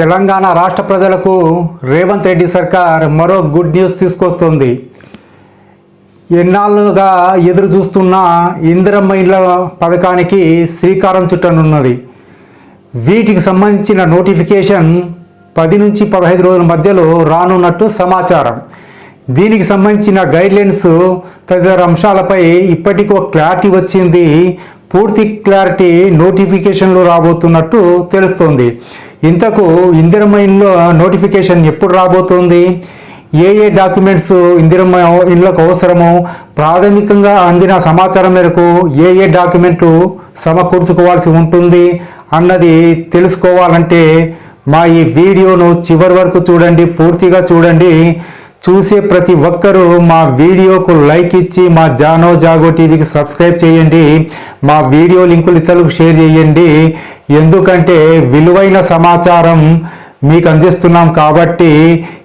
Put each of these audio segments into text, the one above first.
తెలంగాణ రాష్ట్ర ప్రజలకు రేవంత్ రెడ్డి సర్కార్ మరో గుడ్ న్యూస్ తీసుకొస్తుంది. ఎన్నాళ్ళుగా ఎదురు చూస్తున్న ఇందిరమ్మ ఇండ్ల పథకానికి శ్రీకారం చుట్టనున్నది. వీటికి సంబంధించిన నోటిఫికేషన్ పది నుంచి పదహైదు రోజుల మధ్యలో రానున్నట్టు సమాచారం. దీనికి సంబంధించిన గైడ్లైన్స్ తదితర అంశాలపై ఇప్పటికీ ఒక క్లారిటీ వచ్చింది. పూర్తి క్లారిటీ నోటిఫికేషన్లు రాబోతున్నట్టు తెలుస్తోంది. ఇంతకు ఇందిరమ్మ నోటిఫికేషన్ ఎప్పుడు రాబోతోంది? ఏ ఏ డాక్యుమెంట్స్ ఇందిరమ్మ ఇండ్లకు అవసరమో? ప్రాథమికంగా అందిన సమాచారం మేరకు ఏ ఏ డాక్యుమెంట్లు సమకూర్చుకోవాల్సి ఉంటుంది అన్నది తెలుసుకోవాలంటే మా ఈ వీడియోను చివరి వరకు చూడండి పూర్తిగా చూడండి. చూసే ప్రతి ఒక్కరూ మా వీడియోకు లైక్ ఇచ్చి మా జానో జాగో టీవీకి సబ్స్క్రైబ్ చేయండి. మా వీడియో లింకులు ఇతరులకు షేర్ చేయండి. ఎందుకంటే విలువైన సమాచారం మీకు అందిస్తున్నాం కాబట్టి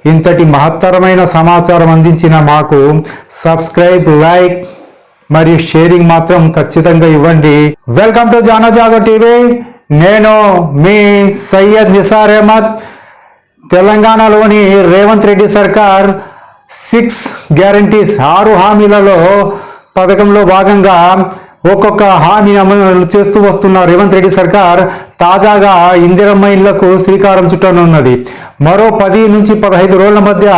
ఇంతటి మహత్తరమైన సమాచారం అందించిన మాకు సబ్స్క్రైబ్ లైక్ మరియు షేరింగ్ మాత్రం ఖచ్చితంగా ఇవ్వండి. Welcome to Jaano TV. నేను మీ సయ్యద్ నిసార్ అహ్మద్. తెలంగాణలోని రేవంత్ రెడ్డి సర్కార్ సిక్స్ గ్యారంటీస్ ఆరు హామీలలో పథకంలో భాగంగా ఒక్కొక్క హామీ అమలు చేస్తూ వస్తున్న రేవంత్ రెడ్డి సర్కార్ తాజాగా ఇందిరమ్మ ఇళ్ళకు శ్రీకారం చుట్టనున్నది. మరో పది నుంచి పదహైదు రోజుల మధ్య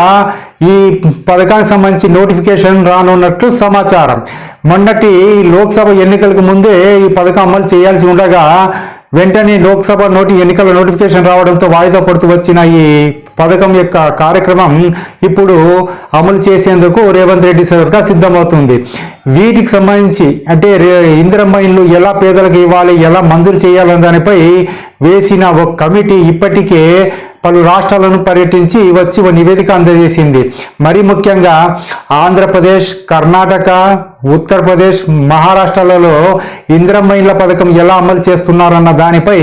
ఈ పథకానికి సంబంధించి నోటిఫికేషన్ రానున్నట్లు సమాచారం. మొన్నటి లోక్సభ ఎన్నికలకు ముందే ఈ పథకం అమలు చేయాల్సి ఉండగా వెంటనే లోక్సభ నోటి ఎన్నికల నోటిఫికేషన్ రావడంతో వాయిదా పడుతూ వచ్చిన ఈ పథకం యొక్క కార్యక్రమం ఇప్పుడు అమలు చేసేందుకు రేవంత్ రెడ్డి సర్కార్ సిద్ధమవుతుంది. వీటికి సంబంధించి అంటే రే- ఇందిరమ్మ ఇల్లు ఎలా పేదలకు ఇవ్వాలి ఎలా మంజూరు చేయాలనే దానిపై వేసిన ఒక కమిటీ ఇప్పటికే పలు రాష్ట్రాలను పర్యటించి వచ్చి ఓ నివేదిక అందజేసింది. మరి ముఖ్యంగా ఆంధ్రప్రదేశ్ కర్ణాటక ఉత్తరప్రదేశ్ మహారాష్ట్రలలో ఇంద్రమైన్ల పథకం ఎలా అమలు చేస్తున్నారన్న దానిపై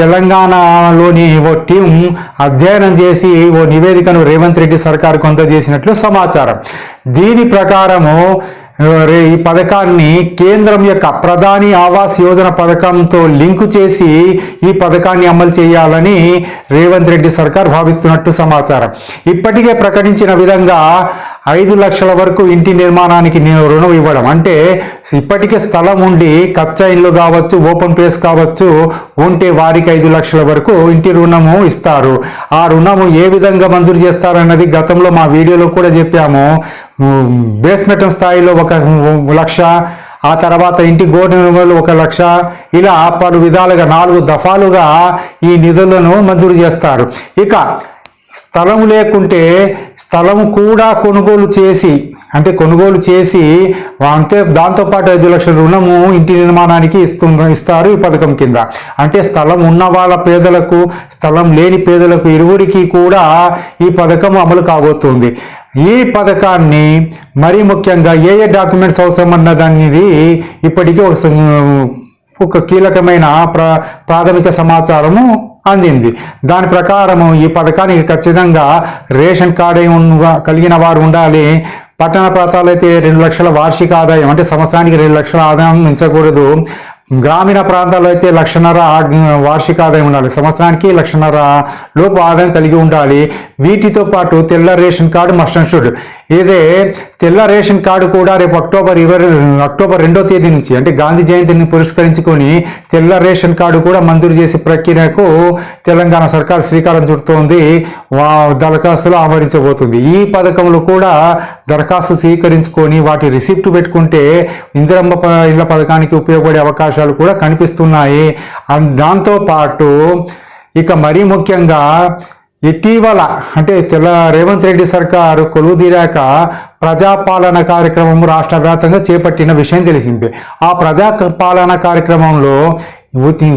తెలంగాణలోని ఓ టీం అధ్యయనం చేసి ఓ నివేదికను రేవంత్ రెడ్డి సర్కార్కు అందజేసినట్లు సమాచారం. దీని ప్రకారము రే- ఈ పథకాన్ని కేంద్రం యొక్క ప్రధాని ఆవాస్ యోజన పథకంతో లింకు చేసి ఈ పథకాన్ని అమలు చేయాలని రేవంత్ రెడ్డి సర్కార్ భావిస్తున్నట్టు సమాచారం. ఇప్పటికే ప్రకటించిన విధంగా ఐదు లక్షల వరకు ఇంటి నిర్మాణానికి నేను రుణం ఇవ్వడం. అంటే ఇప్పటికే స్థలం ఉండి కచ్చా ఇల్లు కావచ్చు ఓపెన్ ప్లేస్ కావచ్చు ఉంటే వారికి ఐదు లక్షల వరకు ఇంటి రుణము ఇస్తారు. ఆ రుణము ఏ విధంగా మంజూరు చేస్తారన్నది గతంలో మా వీడియోలో కూడా చెప్పాము. బేస్మెంట్ స్థాయిలో ఒక లక్ష ఆ తర్వాత ఇంటి గోడలు ఒక లక్ష ఇలా పలు విధాలుగా నాలుగు దఫాలుగా ఈ నిధులను మంజూరు చేస్తారు. ఇక స్థలం లేకుంటే స్థలం కూడా కొనుగోలు చేసి అంటే కొనుగోలు చేసి అంతే దాంతోపాటు ఐదు లక్షల రుణము ఇంటి నిర్మాణానికి ఇస్తు ఇస్తారు ఈ పథకం కింద. అంటే స్థలం ఉన్న వాళ్ళ పేదలకు స్థలం లేని పేదలకు ఇరువురికి కూడా ఈ పథకం అమలు కాబోతుంది. ఈ పథకాన్ని మరీ ముఖ్యంగా ఏ ఏ డాక్యుమెంట్స్ అవసరమన్నదనేది ఇప్పటికీ ఒక ఒక కీలకమైన ప్ర ప్రాథమిక సమాచారము అందింది. దాని ప్రకారము ఈ పథకానికి ఖచ్చితంగా రేషన్ కార్డు కలిగిన వారు ఉండాలి. పట్టణ ప్రాంతాలు అయితే రెండు లక్షల వార్షిక ఆదాయం అంటే సంవత్సరానికి రెండు లక్షల ఆదాయం మించకూడదు. గ్రామీణ ప్రాంతాల్లో అయితే లక్షన్నర వార్షిక ఆదాయం ఉండాలి. సంవత్సరానికి లక్షన్నర లోపు ఆదాయం కలిగి ఉండాలి. వీటితో పాటు తెల్ల ration card must and should. ఇదే తెల్ల రేషన్ కార్డు కూడా రేపు అక్టోబర్ ఇరవై అక్టోబర్ రెండో తేదీ నుంచి అంటే గాంధీ జయంతిని పురస్కరించుకొని తెల్ల రేషన్ కార్డు కూడా మంజూరు చేసే ప్రక్రియకు తెలంగాణ సర్కార్ శ్రీకారం చుడుతోంది. వా దరఖాస్తులు ఆమరించబోతుంది ఈ పథకంలో కూడా దరఖాస్తు స్వీకరించుకొని వాటి రిసిప్ట్ పెట్టుకుంటే ఇందిరమ్మ ప- ఇళ్ళ పథకానికి ఉపయోగపడే అవకాశాలు కూడా కనిపిస్తున్నాయి. దాంతోపాటు ఇక మరీ ముఖ్యంగా ఇటీవల అంటే తెల్ల రేవంత్ రెడ్డి సర్కారు కొలువుదీరాక ప్రజాపాలన కార్యక్రమం రాష్ట్ర వ్యాప్తంగా చేపట్టిన విషయం తెలిసిందే. ఆ ప్రజా పాలన కార్యక్రమంలో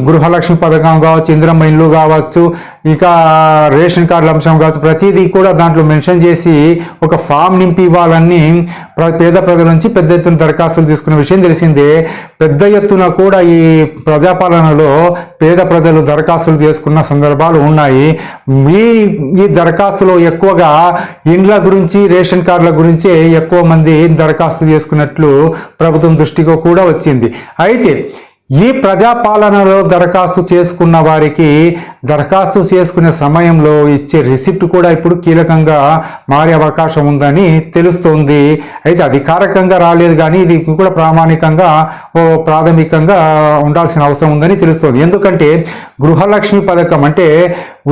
గృహలక్ష్మి పథకం కావచ్చు ఇంద్రమ్మ ఇల్లు కావచ్చు ఇక రేషన్ కార్డుల అంశం కావచ్చు ప్రతిదీ కూడా దాంట్లో మెన్షన్ చేసి ఒక ఫామ్ నింపి ఇవ్వాలని ప్ర- పేద ప్రజల నుంచి పెద్ద ఎత్తున దరఖాస్తులు తీసుకున్న విషయం తెలిసిందే. పెద్ద ఎత్తున కూడా ఈ ప్రజాపాలనలో పేద ప్రజలు దరఖాస్తులు చేసుకున్న సందర్భాలు ఉన్నాయి. మీ ఈ దరఖాస్తులో ఎక్కువగా ఇండ్ల గురించి రేషన్ కార్డుల గురించే ఎక్కువ మంది దరఖాస్తు చేసుకున్నట్లు ప్రభుత్వం దృష్టికి కూడా వచ్చింది. అయితే ఈ ప్రజాపాలనలో దరఖాస్తు చేసుకున్న వారికి దరఖాస్తు చేసుకునే సమయంలో ఇచ్చే రిసిప్ట్ కూడా ఇప్పుడు కీలకంగా మారే అవకాశం ఉందని తెలుస్తోంది. అయితే అధికారికంగా రాలేదు కానీ ఇది కూడా ప్రామాణికంగా ఓ ప్రాథమికంగా ఉండాల్సిన అవసరం ఉందని తెలుస్తోంది. ఎందుకంటే గృహలక్ష్మి పథకం అంటే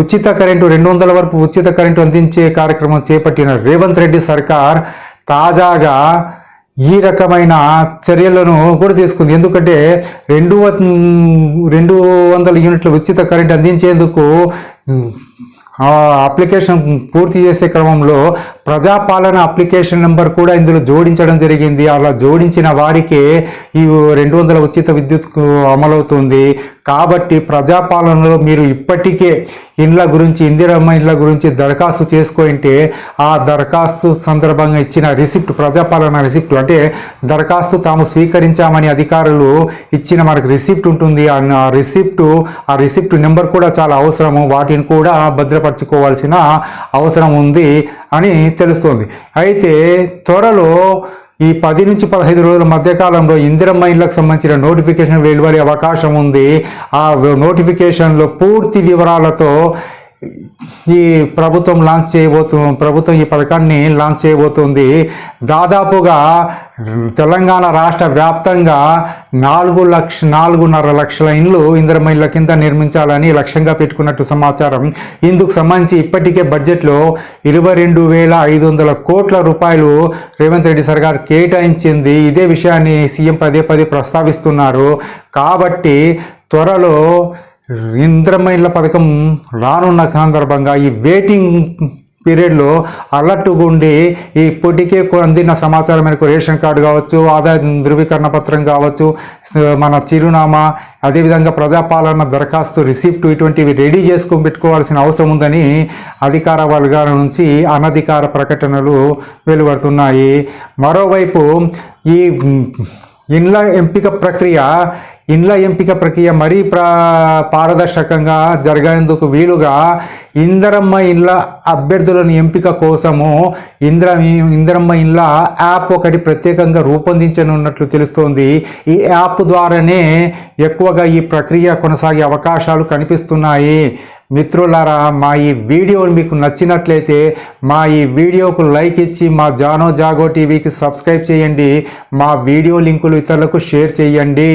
ఉచిత కరెంటు రెండు వందల వరకు ఉచిత కరెంటు అందించే కార్యక్రమం చేపట్టిన రేవంత్ రెడ్డి సర్కార్ తాజాగా ఈ రకమైన చర్యలను కూడా తీసుకుంది. ఎందుకంటే రెండు రెండు వందల యూనిట్ల ఉచిత కరెంట్ అందించేందుకు అప్లికేషన్ పూర్తి చేసే క్రమంలో ప్రజాపాలన అప్లికేషన్ నెంబర్ కూడా ఇందులో జోడించడం జరిగింది. అలా జోడించిన వారికే ఈ రెండు వందల ఉచిత విద్యుత్ అమలవుతుంది. కాబట్టి ప్రజాపాలనలో మీరు ఇప్పటికే ఇండ్ల గురించి ఇందిరమ్మ ఇండ్ల గురించి దరఖాస్తు చేసుకుంటే ఆ దరఖాస్తు సందర్భంగా ఇచ్చిన రిసిప్ట్ ప్రజాపాలన రిసిప్ట్ అంటే దరఖాస్తు తాము స్వీకరించామని అధికారులు ఇచ్చిన మనకు రిసిప్ట్ ఉంటుంది. ఆ ఆ రిసిప్ట్ ఆ రిసిప్ట్ నెంబర్ కూడా చాలా అవసరము. వాటిని కూడా భద్రపరచుకోవాల్సిన అవసరం ఉంది అని తెలుస్తోంది. అయితే త్వరలో ఈ పది నుంచి పదహైదు రోజుల మధ్యకాలంలో ఇందిరమ్మ ఇళ్ళకు సంబంధించిన నోటిఫికేషన్ వెలువడే అవకాశం ఉంది. ఆ నోటిఫికేషన్లో పూర్తి వివరాలతో ఈ ప్రభుత్వం లాంచ్ చేయబోతు ప్రభుత్వం ఈ పథకాన్ని లాంచ్ చేయబోతుంది. దాదాపుగా తెలంగాణ రాష్ట్ర వ్యాప్తంగా నాలుగు లక్ష నాలుగున్నర లక్షల ఇండ్లు ఇందిరమ్మ కింద నిర్మించాలని లక్ష్యంగా పెట్టుకున్నట్టు సమాచారం. ఇందుకు సంబంధించి ఇప్పటికే బడ్జెట్లో ఇరవై రెండు వేల ఐదు వందల కోట్ల రూపాయలు రేవంత్ రెడ్డి సర్కార్ కేటాయించింది. ఇదే విషయాన్ని సీఎం పదే పదే ప్రస్తావిస్తున్నారు. కాబట్టి త్వరలో ఇంద్రమైళ్ళ పథకం రానున్న సందర్భంగా ఈ వెయిటింగ్ పీరియడ్లో అలర్ట్గా ఉండి ఈ ఇప్పటికే అందిన సమాచారం మేరకు రేషన్ కార్డు కావచ్చు ఆదాయ ధృవీకరణ పత్రం కావచ్చు మన చిరునామా అదేవిధంగా ప్రజాపాలన దరఖాస్తు రిసిప్ట్ ఇటువంటివి రెడీ చేసుకొని పెట్టుకోవాల్సిన అవసరం ఉందని అధికార వర్గాల నుంచి అనధికార ప్రకటనలు వెలువడుతున్నాయి. మరోవైపు ఈ ఇండ్ల ఎంపిక ప్రక్రియ ఇండ్ల ఎంపిక ప్రక్రియ మరీ ప్రా పారదర్శకంగా జరగేందుకు వీలుగా ఇందరమ్మ ఇండ్ల అభ్యర్థులను ఎంపిక కోసము ఇంద్ర ఇందరమ్మ ఇండ్ల యాప్ ఒకటి ప్రత్యేకంగా రూపొందించనున్నట్లు తెలుస్తోంది. ఈ యాప్ ద్వారానే ఎక్కువగా ఈ ప్రక్రియ కొనసాగే అవకాశాలు కనిపిస్తున్నాయి. మిత్రులారా మా ఈ వీడియో మీకు నచ్చినట్లయితే మా ఈ వీడియోకు లైక్ ఇచ్చి మా జానో జాగో టీవీకి సబ్స్క్రైబ్ చేయండి. మా వీడియో లింకులు ఇతరులకు షేర్ చేయండి.